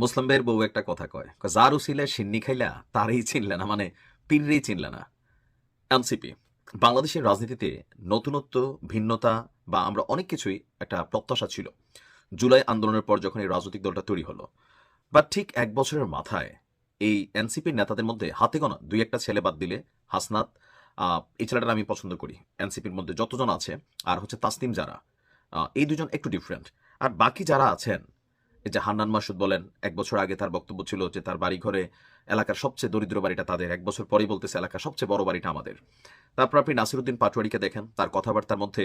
মুসলিম ভাইয়ের বউ একটা কথা কয় যার উসিলে সিন্নি খাইলা, তারই চিনলে না মানে পীররেই চিনলে না। এনসিপি, বাংলাদেশের রাজনীতিতে নতুনত্ব, ভিন্নতা বা আমরা অনেক কিছুই একটা প্রত্যাশা ছিল। জুলাই আন্দোলনের পর যখন এই রাজনৈতিক দলটা তৈরি হলো বাট ঠিক এক বছরের মাথায় এই এনসিপির নেতাদের মধ্যে হাতে গোনা দুই একটা ছেলে বাদ দিলে, হাসনাত এই ছেলেটা আমি পছন্দ করি। এনসিপির মধ্যে যতজন আছে, আর হচ্ছে তাসনিম যারা এই দুজন একটু ডিফারেন্ট আর বাকি যারা আছেন এই যে হান্নান মাসুদ বলেন, এক বছর আগে তার বক্তব্য ছিল যে তার বাড়ি ঘরে এলাকার সবচেয়ে দরিদ্র বাড়িটা তাদের, এক বছর পরেই বলতেছে এলাকার সবচেয়ে বড় বাড়িটা আমাদের। তারপর আপনি নাসিরুদ্দিন পাটোয়ারিকে দেখেন, তার কথাবার্তার মধ্যে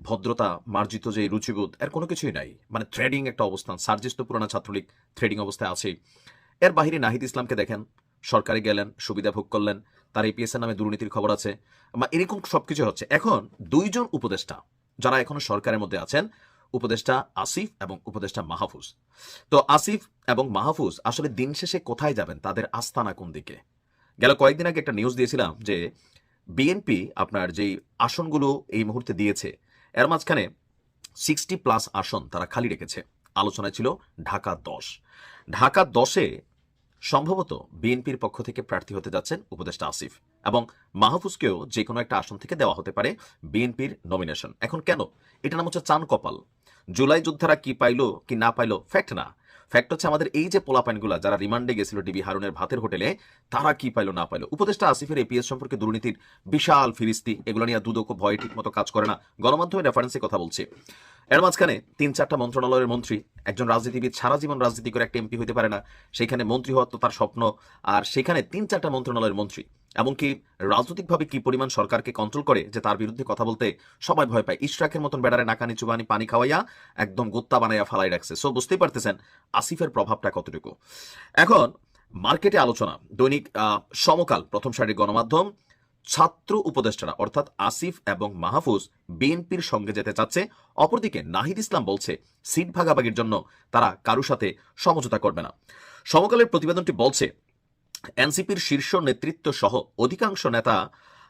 ভদ্রতা, মার্জিত যে রুচিবোধ, এর কোনো কিছুই নাই। মানে থ্রেডিং একটা অবস্থান সার্জিস তো পুরানা ছাত্রলীগ থ্রেডিং অবস্থায় আছেই এর বাহিরে নাহিদ ইসলামকে দেখেন, সরকারে গেলেন, সুবিধা ভোগ করলেন, তার এপিএস নামে দুর্নীতির খবর আছে। এরকম সবকিছু হচ্ছে। এখন দুইজন উপদেষ্টা যারা এখনও সরকারের মধ্যে আছেন উপদেষ্টা আসিফ এবং উপদেষ্টা মাহফুজ। তো আসিফ এবং মাহফুজ আসলে দিন শেষে কোথায় যাবেন? তাদের আস্তানা কোন দিকে? গেল কয়েকদিন আগে একটা নিউজ দিয়েছিলাম যে বিএনপি আপনার যেই আসনগুলো এই মুহূর্তে দিয়েছে, এর মাঝখানে সিক্সটি প্লাস আসন তারা খালি রেখেছে। আলোচনায় ছিল ঢাকা দশ। ঢাকা দশে সম্ভবত বিএনপির পক্ষ থেকে প্রার্থী হতে যাচ্ছেন উপদেষ্টা আসিফ এবং মাহফুজকেও যে কোনো একটা আসন থেকে দেওয়া হতে পারে বিএনপির নমিনেশন এখন কেন? এটা নাম হচ্ছে চান কপাল। জুলাই যোদ্ধারা কি পাইলো, কি না পাইলো ফ্যাক্ট না। ফ্যাক্ট হচ্ছে আমাদের এই যে পোলাপাইনগুলা যারা রিমান্ডে গেছিল ডিবি হারুনের ভাতের হোটেলে, তারা কি পাইলো, না পাইলো? উপদেষ্টা আসিফের এপিএস সম্পর্কে দুর্নীতির বিশাল ফিরিস্তি, এগুলো নিয়ে দুদক ভয় ঠিক মতো কাজ করে না। গণমাধ্যমে রেফারেন্সে কথা বলছে। এর মাঝখানে তিন চারটা মন্ত্রণালয়ের মন্ত্রী, একজন রাজনীতিবিদ সারা জীবন রাজনীতি করে একটা এমপি হতে পারে না। সেখানে মন্ত্রী হওয়ার তো তার স্বপ্ন, আর সেখানে তিন চারটা মন্ত্রণালয়ের মন্ত্রী। এমনকি রাজনৈতিকভাবে কি পরিমাণ সরকারকে কন্ট্রোল করে যে তার বিরুদ্ধে কথা বলতে সবাই ভয় পায়। ইশরাকের মতন বেড়ারে নাকানি চুবানি, পানি খাওয়াইয়া একদম গোত্তা বানাইয়া ফালাই রাখছে। সো বুঝতেই পারতেছেন আসিফের প্রভাবটা কতটুকু। এখন মার্কেটে আলোচনা। দৈনিক সমকাল, প্রথম সারির গণমাধ্যম। ছাত্র উপদেষ্টারা, অর্থাৎ আসিফ এবং মাহফুজ বিএনপির সঙ্গে যেতে চাচ্ছে। অপরদিকে নাহিদ ইসলাম বলছে, সিট ভাগাভাগির জন্য তারা কারুর সাথে সমঝোতা করবে না। সমকালের প্রতিবেদনটি বলছে এনসিপির শীর্ষ নেতৃত্ব সহ অধিকাংশ নেতা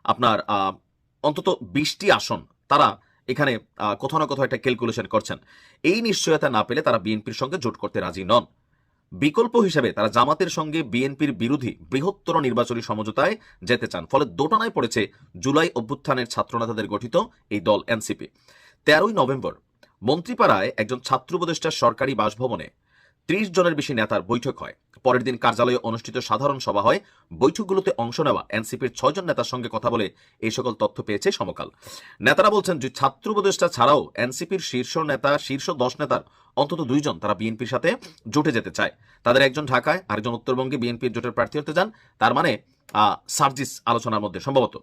আপনার অন্তত বিশটি আসন তারা এখানে কোথাও না কোথাও একটা ক্যালকুলেশন করছেন। এই নিশ্চয়তা না পেলে তারা বিএনপির সঙ্গে জোট করতে রাজি নন। বিকল্প হিসেবে তারা জামাতের সঙ্গে বিএনপির বিরোধী বৃহত্তর নির্বাচনী সমঝোতায় যেতে চান। ফলে দোটানায় পড়েছে জুলাই অভ্যুত্থানের ছাত্রনেতাদের গঠিত এই দল এনসিপি। তেরোই নভেম্বর মন্ত্রীপাড়ায় একজন ছাত্র উপদেষ্টার সরকারি বাসভবনে ত্রিশ জনের বেশি নেতার বৈঠক হয়। পরের দিন কার্যালয়ে অনুষ্ঠিত সাধারণ সভা হয়। বৈঠকগুলোতে অংশ নেওয়া এনসিপির ছয়জন নেতার সঙ্গে কথা বলে এই সকল তথ্য পেয়েছে সমকাল। নেতারা বলছেন যে ছাত্র উপদেষ্টা ছাড়াও এনসিপির শীর্ষ নেতা, শীর্ষ দশ নেতার অন্তত দুইজন তারা বিএনপির সাথে জোটে যেতে চায়। তাদের একজন ঢাকায়, আরেকজন উত্তরবঙ্গে বিএনপির জোটের প্রার্থী হতে যান তার মানে সার্জিস আলোচনার মধ্যে, সম্ভবত।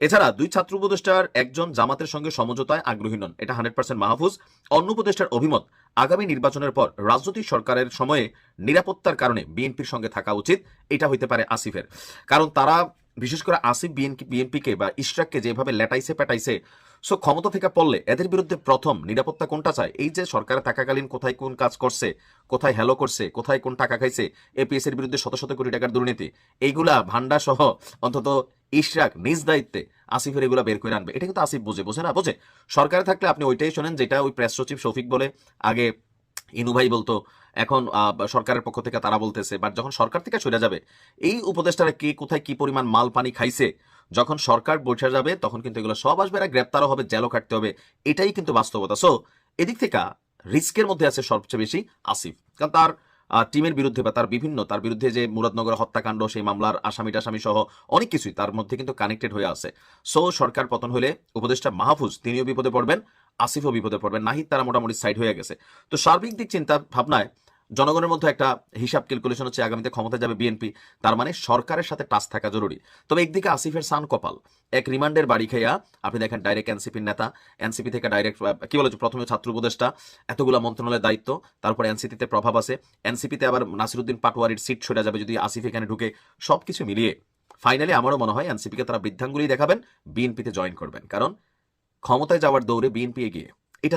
এছাড়া দুই ছাত্র উপদেষ্টার একজন জামাতের সঙ্গে সমঝোতায় আগ্রহী নন। এটা হান্ড্রেড পার্সেন্ট মাহফুজ। অন্য উপদেষ্টার অভিমত, আগামী নির্বাচনের পর রাজনৈতিক সরকারের সময়ে নিরাপত্তার কারণে বিএনপির সঙ্গে থাকা উচিত। এটা হইতে পারে আসিফের। কারণ তারা, বিশেষ করে আসিফ বিএনপি, বিএনপিকে বা ইশরাককে যেভাবে লেটাইছে পেটাইছে সো ক্ষমতা থেকে পড়লে এদের বিরুদ্ধে প্রথম নিরাপত্তা কোনটা চায়? এই যে সরকারে থাকাকালীন কোথায় কোন কাজ করছে, কোথায় হ্যালো করছে, কোথায় কোন টাকা খাইছে এপিএস এর বিরুদ্ধে শত শত কোটি টাকার দুর্নীতি, এইগুলা ভান্ডা সহ অন্তত ইশরাক নিজ দায়িত্বে আসিফের এগুলা বের করে আনবে। এটা কিন্তু আসিফ বোঝে বোঝে না? বোঝে? সরকারে থাকলে আপনি ওইটাই শোনেন যেটা ওই প্রেস সচিব শফিক বলে, আগে ইনু ভাই বলতো, এখন সরকারের পক্ষ থেকে তারা বলতেছে বাট যখন সরকার থেকে সরে যাবে, এই উপদেষ্টারা কে কোথায় কি পরিমাণ মাল পানি খাইছে যখন সরকার বসে যাবে, তখন কিন্তু এগুলো সব আসবে এরা গ্রেপ্তারও হবে, জেলও কাটতে হবে। এটাই কিন্তু বাস্তবতা। সো এদিক থেকে রিস্কের মধ্যে আছে সবচেয়ে বেশি আসিফ। কারণ তার টিমের বিরুদ্ধে বা তার বিভিন্ন, তার বিরুদ্ধে যে মুরাদনগর হত্যাকাণ্ড, সেই মামলার আসামি টাসামি সহ অনেক কিছুই তার মধ্যে কিন্তু কানেক্টেড হয়ে আছে। সো সরকার পতন হলে উপদেষ্টা মাহফুজ তিনিও বিপদে পড়বেন, আসিফও বিপদে পড়বেন। নাহিদ তারা মোটামুটি সাইড হয়ে গেছে। তো সার্বিক দিক চিন্তা ভাবনায় জনগণের মধ্যে একটা হিসাব ক্যালকুলেশন হচ্ছে আগামীতে ক্ষমতা যাবে বিএনপি তার মানে সরকারের সাথে টাচ থাকা জরুরি। তবে একদিকে আসিফের সান কপাল, এক রিমান্ডের বাড়ি খাইয়া, আপনি দেখেন ডাইরেক্ট এনসিপির নেতা এনসিপি থেকে ডাইরেক্ট কি বলেছে প্রথমে ছাত্র উপদেষ্টা, এতগুলো মন্ত্রণালয়ের দায়িত্ব, তারপর এনসিপিতে প্রভাব আছে এনসিপিতে আবার নাসিরুদ্দিন পাটোয়ারির সিট সরে যাবে যদি আসিফ এখানে ঢুকে, সবকিছু মিলিয়ে। ফাইনালি আমারও মনে হয় এনসিপিকে তারা বৃদ্ধাঙ্গুলি দেখাবেন বিএনপিতে জয়েন করবেন। কারণ ক্ষমতায় যাওয়ার দৌড়ে বিএনপি এগিয়ে। এটা